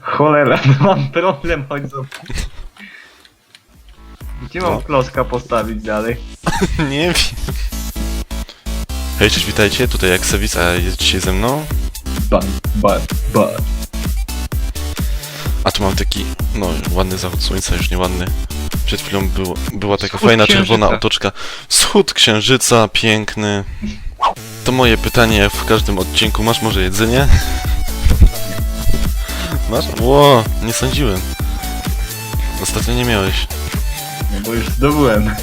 Cholera, mam problem, chodź zo. Gdzie mam klocka postawić dalej? Nie wiem. Hej, cześć, witajcie, tutaj Aksewis, a jest dzisiaj ze mną. Ban, ban, ban. A tu mam taki, no, ładny zachód słońca, już nie ładny. Przed chwilą był, była taka Wschód fajna księżyca. czerwona otoczka. Wschód księżyca, piękny. To moje pytanie, w każdym odcinku, masz może jedzenie? Masz? Ło, nie sądziłem. Ostatnio nie miałeś. No bo już zdobyłem.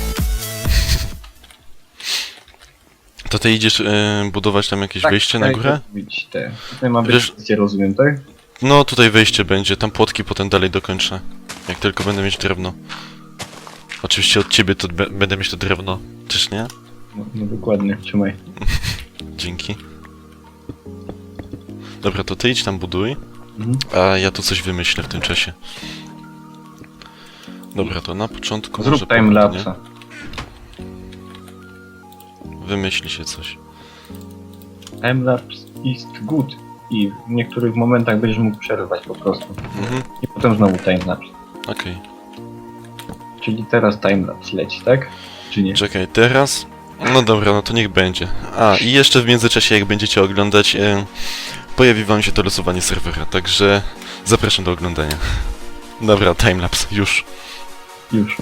To ty idziesz y, budować tam jakieś wejście na tak, górę? robić Te. Tutaj ma być Wiesz- rozumiem, tak? No, tutaj wejście będzie, tam płotki potem dalej dokończę. Jak tylko będę mieć drewno. Oczywiście od ciebie to be- będę mieć to drewno. Czyż nie? No, no dokładnie, trzymaj. Dzięki. Dobra, to ty idź tam buduj. A ja tu coś wymyślę w tym czasie. Dobra, to na początku może Zrób timelapsa. Wymyśli się coś. Timelapse is good. I w niektórych momentach będziesz mógł przerwać po prostu. Mhm, I potem znowu timelapse. okej. Czyli teraz timelapse leci, tak? Czy nie? Czekaj, teraz? No dobra, no to niech będzie. A, i jeszcze w międzyczasie, jak będziecie oglądać, e, pojawi wam się to losowanie serwera, także zapraszam do oglądania. Dobra, timelapse, już. Już.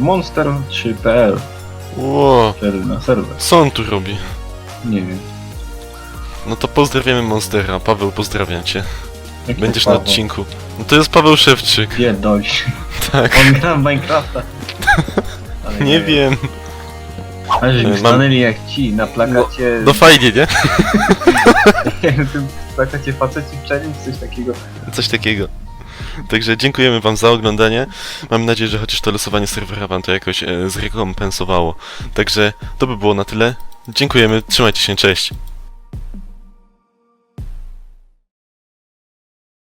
Monster 3.pl Ło, Serwer serwer. co on tu robi? Nie wiem. No to pozdrawiamy Monstera. Paweł, pozdrawiam cię. Jak to Będziesz na Paweł? odcinku. No to jest Paweł Szewczyk. Nie, dość. Tak, On gra w Minecrafta. Ale nie wiem. A żeśmy Mam- stanęli jak ci na plakacie... No fajnie, nie? na tym plakacie faceci challenge, coś takiego. Coś takiego. Także dziękujemy wam za oglądanie. Mam nadzieję, że chociaż to losowanie serwera wam to jakoś e, zrekompensowało. Także to by było na tyle. Dziękujemy, trzymajcie się, cześć.